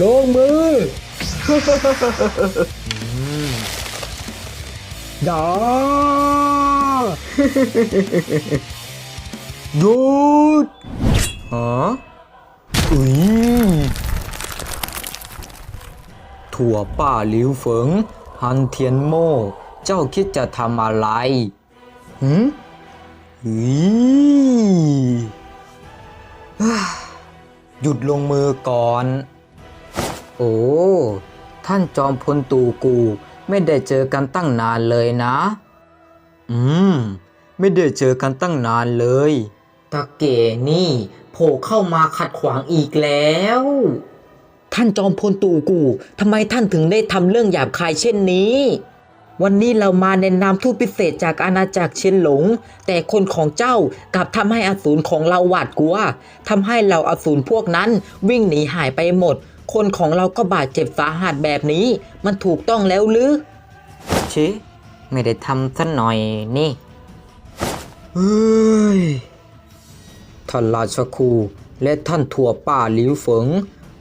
ลงมืออย่าหยุดฮะอุ้ยถั่วป้าหลิวเฟิงฮันเทียนโม่ เจ้าคิดจะทำอะไรหืมอุ้ยอ่าหยุดลงมือก่อนโอ้ ท่านจอมพลตูกูไม่ได้เจอกันตั้งนานเลยนะ อืม ไม่ได้เจอกันตั้งนานเลยตาเก๋นี่โผล่เข้ามาขัดขวางอีกแล้ว ท่านจอมพลตูกูทำไมท่านถึงได้ทำเรื่องหยาบคายเช่นนี้ วันนี้เรามาในนามทูตพิเศษจากอาณาจักรเชียนหลง แต่คนของเจ้ากลับทำให้อสูรของเราหวาดกลัวทำให้เราอสูรพวกนั้นวิ่งหนีหายไปหมด คนของเราก็บาดเจ็บสาหัสแบบนี้ มันถูกต้องแล้วหรือ ชิไม่ได้ทำสักหน่อยนี่เฮ้ยท่านราชครูและท่านถั่วป้าหลิวเฟิง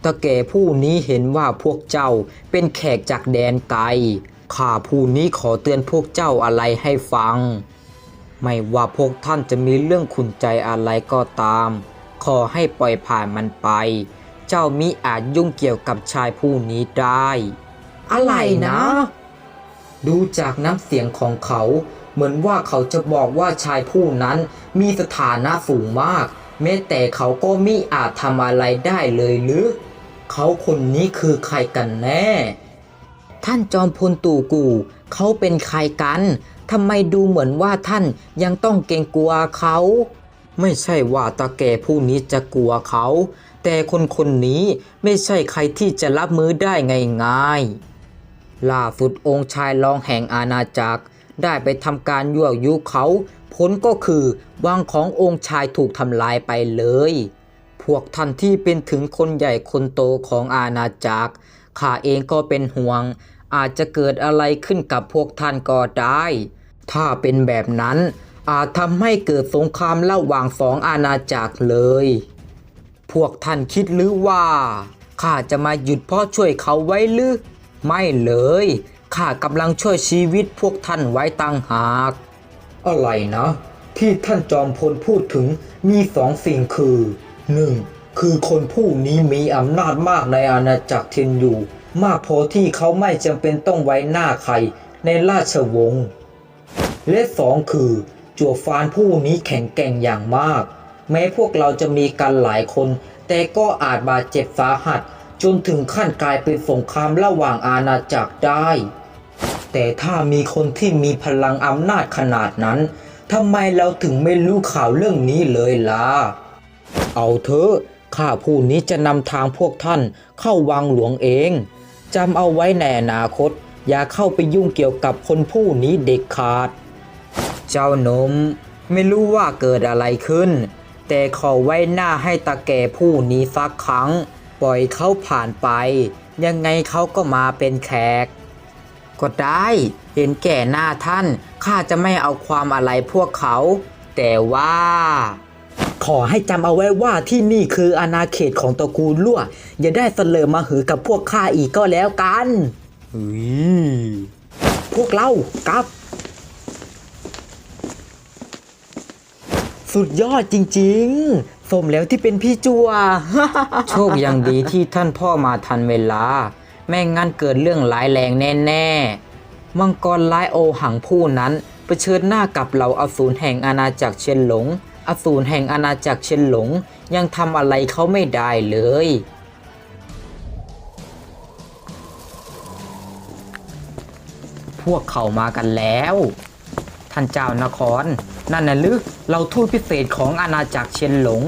ตาแก่ผู้นี้เห็นว่าพวกเจ้าเป็นแขกจากแดนไกล ข้าผู้นี้ขอเตือนพวกเจ้าอะไรให้ฟัง ไม่ว่าพวกท่านจะมีเรื่องขุนใจอะไรก็ตาม ขอให้ปล่อยผ่านมันไป เจ้ามิอาจยุ่งเกี่ยวกับชายผู้นี้ได้ อะไรนะ ดูจากน้ำเสียงของเขา เหมือนว่าเขาจะบอกว่าชายผู้นั้นมีสถานะสูงมาก แม้แต่เขาก็มิอาจทำอะไรได้เลยหรือ เขาคนนี้คือใครกันแน่ ท่านจอมพลตู่กู เขาเป็นใครกันทำไมดูเหมือนว่าท่านยังต้องเกรงกลัวเขา ไม่ใช่ว่าตาแก่ผู้นี้จะกลัวเขา แต่คนคนนี้ไม่ใช่ใครที่จะรับมือได้ง่ายๆล่าสุดองค์ชายรองแห่งอาณาจักร ได้ไปทำการยั่วยุเขาผลก็คือวังขององค์ชายถูกทำลายไปเลย พวกท่านที่เป็นถึงคนใหญ่คนโตของอาณาจักรข้าเองก็เป็นห่วง อาจจะเกิดอะไรขึ้นกับพวกท่านก็ได้ ถ้าเป็นแบบนั้นอาจทำให้เกิดสงครามระหว่างสองอาณาจักรเลย พวกท่านคิดหรือว่าข้าจะมาหยุดพราะช่วยเขาไว้หรือไม่เลยข้ากำลังช่วยชีวิตพวกท่านไว้ตังหาก อะไรนะ ที่ท่านจอมพลพูดถึงมีสองสิ่งคือหนึ่งคือคนผู้นี้มีอำนาจมากในอาณาจักรเทนอยู่มากพอที่เขาไม่จำเป็นต้องไว้หน้าใครในราชวงศ์และสองคือจัวฟานผู้นี้แข็งแกร่งอย่างมาก แม้พวกเราจะมีกันหลายคน แต่ก็อาจบาดเจ็บสาหัส จนถึงขั้นกลายเป็นสงครามระหว่างอาณาจักรได้ แต่ถ้ามีคนที่มีพลังอำนาจขนาดนั้นทำไมเราถึงไม่รู้ข่าวเรื่องนี้เลยล่ะ เอาเถอะข้าผู้นี้จะนำทางพวกท่านเข้าวังหลวงเองจำเอาไว้ในอนาคต อย่าเข้าไปยุ่งเกี่ยวกับคนผู้นี้เด็กขาด เจ้านม ไม่รู้ว่าเกิดอะไรขึ้น แต่ขอไว้หน้าให้ตาแก่ผู้นี้สักครั้ง ปล่อยเขาผ่านไป ยังไงเขาก็มาเป็นแขก ก็ได้เห็นแก่หน้าท่านข้าจะไม่เอาความอะไรพวกเขา แต่ว่า ขอให้จำเอาไว้ว่าที่นี่คืออาณาเขตของตระกูลลั่ว อย่าได้เสลอมาหือกับพวกข้าอีกก็แล้วกันเฮ้ยพวกเรากลับ สุดยอดจริงๆ สมแล้วที่เป็นพี่จัว โชคยังดีที่ท่านพ่อมาทันเวลาไม่งั้นเกิดเรื่องร้ายแรงแน่ๆ มังกรร้ายโอหังผู้นั้นเผชิญหน้ากับเหล่าอสูรแห่งอาณาจักรเชนหลง อสูรแห่งอาณาจักรเชนหลง ยังทำอะไรเขาไม่ได้เลยพวกเขามากันแล้ว ท่านเจ้านคร นั่นน่ะลึกเราทูตพิเศษของอาณาจักรเชียนหลง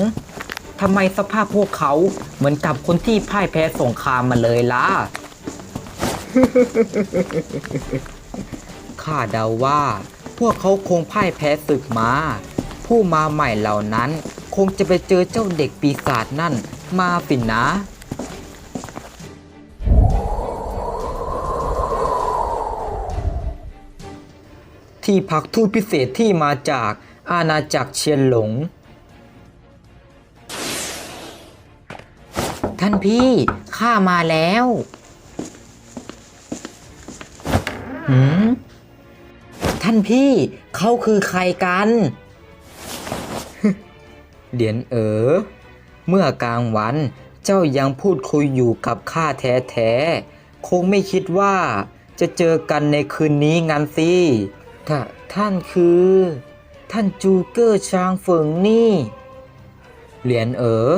ทำไมสภาพพวกเขาเหมือนกับคนที่พ่ายแพ้สงครามมาเลยล่ะ ข้าเดาว่า พวกเขาคงพ่ายแพ้ศึกมา ผู้มาใหม่เหล่านั้น คงจะไปเจอเจ้าเด็กปีศาจนั่นมาฟินนะ ที่พักทูตพิเศษที่มาจากอาณาจักรเชียนหลง ท่านพี่ข้ามาแล้วหืมท่านพี่เขาคือใครกัน เหรียญเอ๋อเมื่อกลางวันเจ้ายังพูดคุยอยู่กับข้าแท้ๆ คงไม่คิดว่าจะเจอกันในคืนนี้งั้นสิ ถ้าท่านคือ ท่านจูเกอร์ชางเฟิงนี่ เหรียญเอ๋อ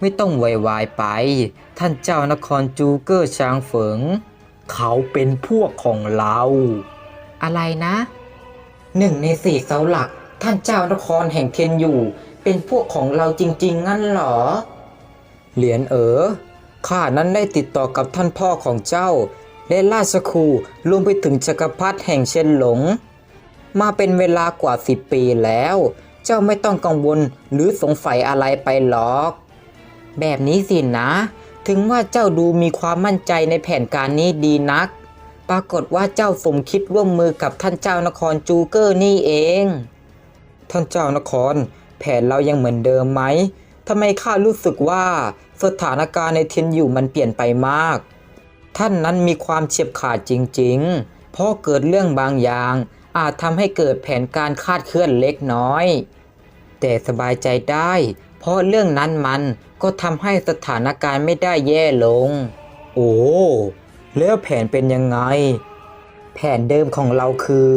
ไม่ต้องไววายไป ท่านเจ้านครจูเกอร์ชางเฟิง เขาเป็นพวกของเรา อะไรนะหนึ่งในสี่เสาหลัก ท่านเจ้านครแห่งเคนอยู่ เป็นพวกของเราจริง ๆ งั้นเหรอ เหรียญเอ๋อข้านั้นได้ติดต่อกับท่านพ่อของเจ้า และราชครูรวมไปถึงจักรพรรดิแห่งเชนหลง มาเป็นเวลากว่าสิบปีแล้ว เจ้าไม่ต้องกังวลหรือสงสัยอะไรไปหรอก แบบนี้สินะ ถึงว่าเจ้าดูมีความมั่นใจในแผนการนี้ดีนัก ปรากฏว่าเจ้าสมคิดร่วมมือกับท่านเจ้านครจูเกอร์นี่เอง ท่านเจ้านคร แผนเรายังเหมือนเดิมไหมทำไมข้ารู้สึกว่าสถานการณ์ในเทียนอยู่มันเปลี่ยนไปมาก ท่านนั้นมีความเฉียบขาดจริงๆ เพราะเกิดเรื่องบางอย่าง อาจทำให้เกิดแผนการคาดเคลื่อนเล็กน้อย แต่สบายใจได้ เพราะเรื่องนั้นมันก็ทำให้สถานการณ์ไม่ได้แย่ลง โอ้แล้วแผนเป็นยังไง แผนเดิมของเราคือ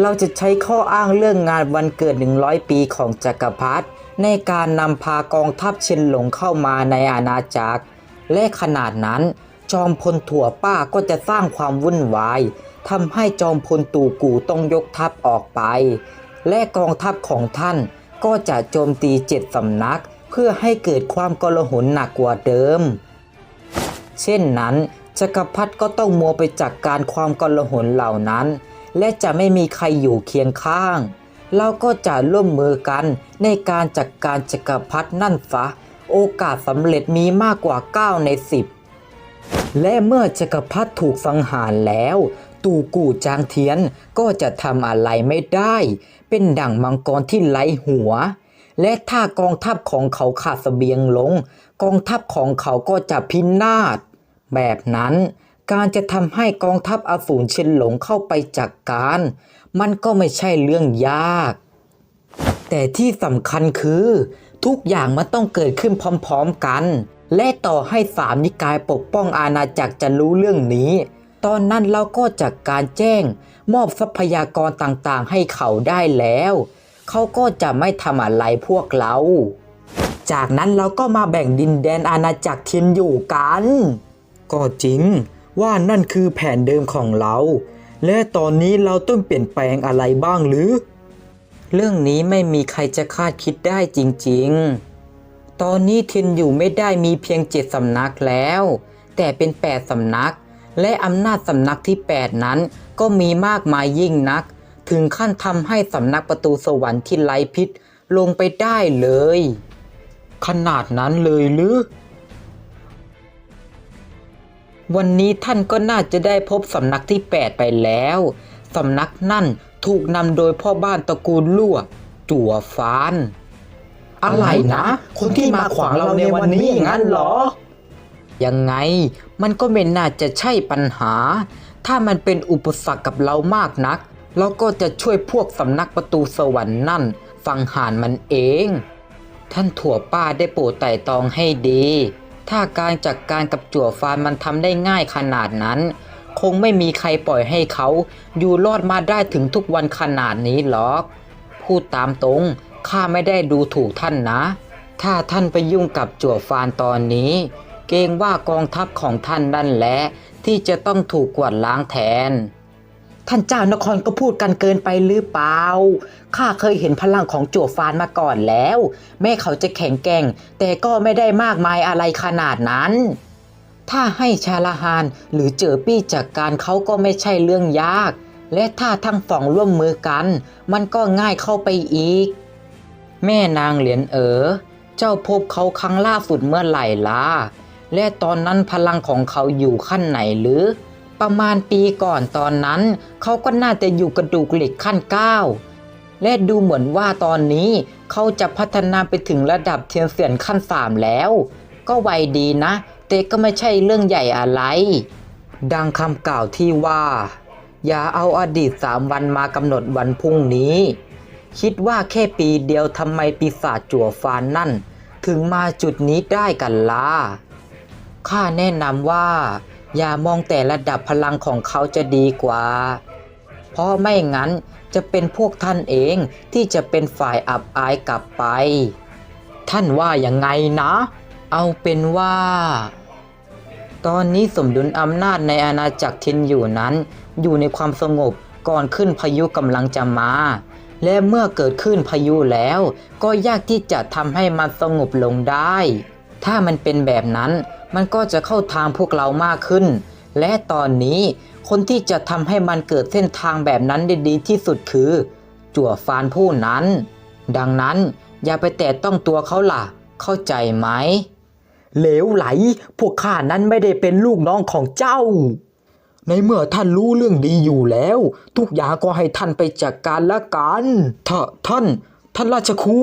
เราจะใช้ข้ออ้างเรื่องงานวันเกิด 100 ปีของจักรพรรดิในการนำพากองทัพเชนหลงเข้ามาในอาณาจักร และขนาดนั้น จอมพลถั่วป้าก็จะสร้างความวุ่นวายทำให้จอมพลตู่กูต้องยกทัพออกไป และกองทัพของท่านก็จะโจมตีเจ็ดสำนัก เพื่อให้เกิดความกลหนหนักกว่าเดิม เช่นนั้นจักรพรรดิก็ต้องมัวไปจัดกการความกลหนเหล่านั้น และจะไม่มีใครอยู่เคียงข้าง เราก็จะร่วมมือกันในการจัดกการจักรพรรดินั่นซะโอกาสสำเร็จมีมากกว่า 9 ใน 10 และเมื่อจักรพรรดิถูกสังหารแล้ว ตูกู่จางเทียนก็จะทำอะไรไม่ได้ เป็นดั่งมังกรที่ไร้หัว และถ้ากองทัพของเขาขาดเสบียงลง กองทัพของเขาก็จะพินาศ แบบนั้นการจะทำให้กองทัพอสูรเชนหลงเข้าไปจัดกการ มันก็ไม่ใช่เรื่องยาก แต่ที่สำคัญคือ ทุกอย่างมันต้องเกิดขึ้นพร้อมๆกัน และต่อให้สามนิกายปกป้องอาณาจักรจะรู้เรื่องนี้ ตอนนั้นเราก็จัดการแจ้ง มอบทรัพยากรต่างๆ ให้เขาได้แล้ว เขาก็จะไม่ทำอะไรพวกเรา จากนั้นเราก็มาแบ่งดินแดนอาณาจักรเทียนอยู่กัน ก็จริงว่านั่นคือแผนเดิมของเรา และตอนนี้เราต้องเปลี่ยนแปลงอะไรบ้างหรือ เรื่องนี้ไม่มีใครจะคาดคิดได้จริง ๆ ตอนนี้เทียนอยู่ไม่ได้มีเพียงเจ็ดสำนักแล้ว แต่เป็นแปดสำนัก และอำนาจสำนักที่แปดนั้นก็มีมากมายยิ่งนัก ถึงขั้นทำให้สำนักประตูสวรรค์ที่ไร้พิษลงไปได้เลย ขนาดนั้นเลยหรือวันนี้ท่านก็น่าจะได้พบสำนักที่ 8 ไปแล้ว สำนักนั่นถูกนำโดยพ่อบ้านตระกูลลั่วจั่วฟาน อะไรนะ คนที่มาขวางเราในวันนี้อย่างนั้นเหรอ ยังไงมันก็ไม่น่าจะใช่ปัญหา ถ้ามันเป็นอุปสรรคกับเรามากนัก เราก็จะช่วยพวกสำนักประตูสวรรค์นั่นฟังหารมันเอง ท่านถั่วป้าได้โปรดไต่ตองให้ดี ถ้าการจัดกการกับจั่วฟานมันทำได้ง่ายขนาดนั้น คงไม่มีใครปล่อยให้เขา อยู่รอดมาได้ถึงทุกวันขนาดนี้หรอก พูดตามตรง ข้าไม่ได้ดูถูกท่านนะ ถ้าท่านไปยุ่งกับจั่วฟานตอนนี้ เกรงว่ากองทัพของท่านนั่นแหละที่จะต้องถูกกวาดล้างแทน ท่านเจ้านครก็พูดกันเกินไปหรือเปล่า ข้าเคยเห็นพลังของจั่วฟานมาก่อนแล้ว แม้เขาจะแข็งแกร่ง แต่ก็ไม่ได้มากมายอะไรขนาดนั้น ถ้าให้ชาลาฮานหรือเจอปี้จากการเขาก็ไม่ใช่เรื่องยาก และถ้าทั้งสองร่วมมือกัน มันก็ง่ายเข้าไปอีก แม่นางเหรียญเอ๋อ เจ้าพบเขาครั้งล่าสุดเมื่อไหร่ล่ะ และตอนนั้นพลังของเขาอยู่ขั้นไหนหรือ ประมาณปีก่อนตอนนั้น เขาก็น่าจะอยู่กระดูกเหล็กขั้นเก้าและดูเหมือนว่าตอนนี้เขาจะพัฒนาไปถึงระดับเทียนเสียนขั้นสามแล้ว ก็ไวดีนะ แต่ก็ไม่ใช่เรื่องใหญ่อะไร ดังคำกล่าวที่ว่า อย่าเอาอดีตสามวันมากำหนดวันพรุ่งนี้ คิดว่าแค่ปีเดียวทำไมปีศาจจั่วฟานนั่น ถึงมาจุดนี้ได้กันล่ะ ข้าแนะนำว่า อย่ามองแต่ระดับพลังของเขาจะดีกว่า เพราะไม่งั้นจะเป็นพวกท่านเองที่จะเป็นฝ่ายอับอายกลับไป ท่านว่าอยังไงนะ เอาเป็นว่า ตอนนี้สมดุลอำนาจในอาณาจักรทินอยู่นั้น อยู่ในความสงบก่อนขึ้นพายุกำลังจะมา และเมื่อเกิดขึ้นพายุแล้ว ก็ยากที่จะทำให้มันสงบลงได้ ถ้ามันเป็นแบบนั้น มันก็จะเข้าทางพวกเรามากขึ้น และตอนนี้คนที่จะทำให้มันเกิดเส้นทางแบบนั้นได้ดีที่สุดคือ จั่วฟานผู้นั้น ดังนั้นอย่าไปแตะต้องตัวเขาล่ะ เข้าใจไหม เหลวไหล พวกข้านั้นไม่ได้เป็นลูกน้องของเจ้า ในเมื่อท่านรู้เรื่องดีอยู่แล้ว ทุกอย่างก็ให้ท่านไปจัดกการละกันท่าท่าน ท่านราชครู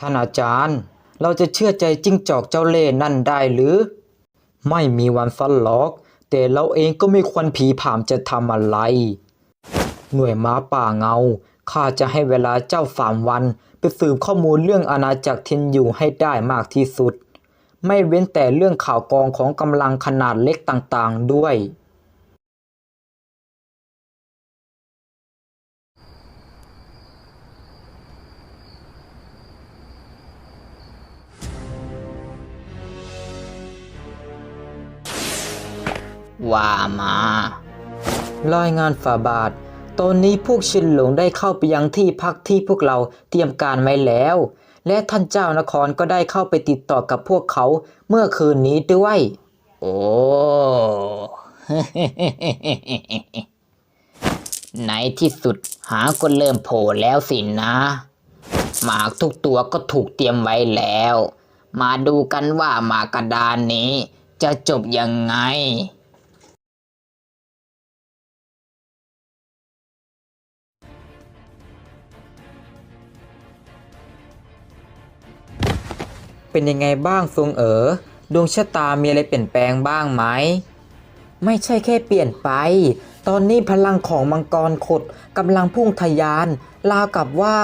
ท่านอาจารย์ เราจะเชื่อใจจิ้งจอกเจ้าเล่นั่นได้หรือ ไม่มีวันฟันหรอก แต่เราเองก็ไม่ควรผีผามจะทำอะไร หน่วยม้าป่าเงา ข้าจะให้เวลาเจ้าสามวัน ไปสืบข้อมูลเรื่องอาณาจักรเทนอยู่ให้ได้มากที่สุด ไม่เว้นแต่เรื่องข่าวกองของกำลังขนาดเล็กต่างๆด้วย ว่ามา รายงานฝ่าบาท ตอนนี้พวกชินหลงได้เข้าไปยังที่พักที่พวกเราเตรียมการไว้แล้ว และท่านเจ้านครก็ได้เข้าไปติดต่อกับพวกเขาเมื่อคืนนี้ด้วย โอ้ ในที่สุดหาก็เริ่มโผล่แล้วสินะ หมากทุกตัวก็ถูกเตรียมไว้แล้ว มาดูกันว่าหมากกระดานนี้จะจบยังไง เป็นยังไงบ้างทรงเอ๋อดวงชะตามีอะไรเปลี่ยนแปลงบ้างไหมไม่ใช่แค่เปลี่ยนไป ตอนนี้พลังของมังกรขดกำลังพุ่งทะยานราวกับว่า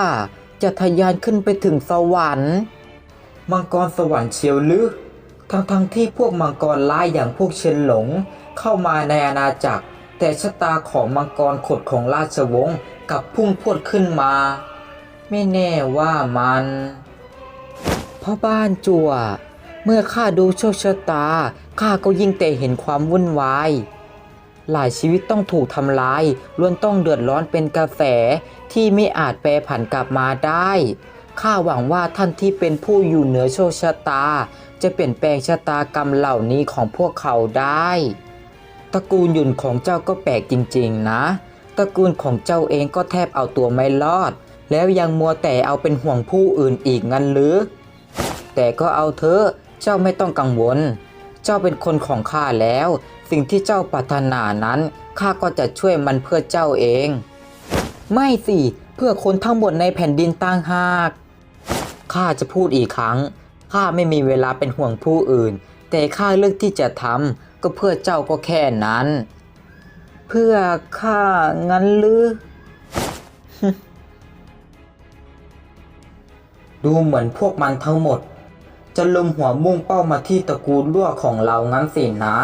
จะทะยานขึ้นไปถึงสวรรค์ มังกรสวรรค์เชียวลึกทั้งทั้งที่พวกมังกรร้ายอย่างพวกเชนหลง เข้ามาในอาณาจักร แต่ชะตาของมังกรขดของราชวงศ์กลับพุ่งพรวดขึ้นมา ไม่แน่ว่ามัน พ่อบ้านจั่วเมื่อข้าดูโชคชะตาข้าก็ยิ่งแต่เห็นความวุ่นวาย หลายชีวิตต้องถูกทำลายล้วนต้องเดือดร้อนเป็นกระแสที่ไม่อาจแปรผันกลับมาได้ข้าหวังว่าท่านที่เป็นผู้อยู่เหนือโชคชะตา จะเปลี่ยนแปลงชะตากรรมเหล่านี้ของพวกเขาได้ ตระกูลหยุ่นของเจ้าก็แปลกจริงๆนะ ตระกูลของเจ้าเองก็แทบเอาตัวไม่รอด แล้วยังมัวแต่เอาเป็นห่วงผู้อื่นอีกงั้นหรือ แต่ก็เอาเถอะเจ้าไม่ต้องกังวล เจ้าเป็นคนของข้าแล้ว สิ่งที่เจ้าปรารถนานั้นข้าก็จะช่วยมันเพื่อเจ้าเอง ไม่สิเพื่อคนทั้งหมดในแผ่นดินต่างหากข้าจะพูดอีกครั้งข้าไม่มีเวลาเป็นห่วงผู้อื่น แต่ข้าเลือกที่จะทำก็เพื่อเจ้าก็แค่นั้น เพื่อข้างั้นหรือดูเหมือนพวกมันทั้งหมด จะลมหัวมุ่งเป้ามาที่ตระกูลรั่วของเรางั้นสินะ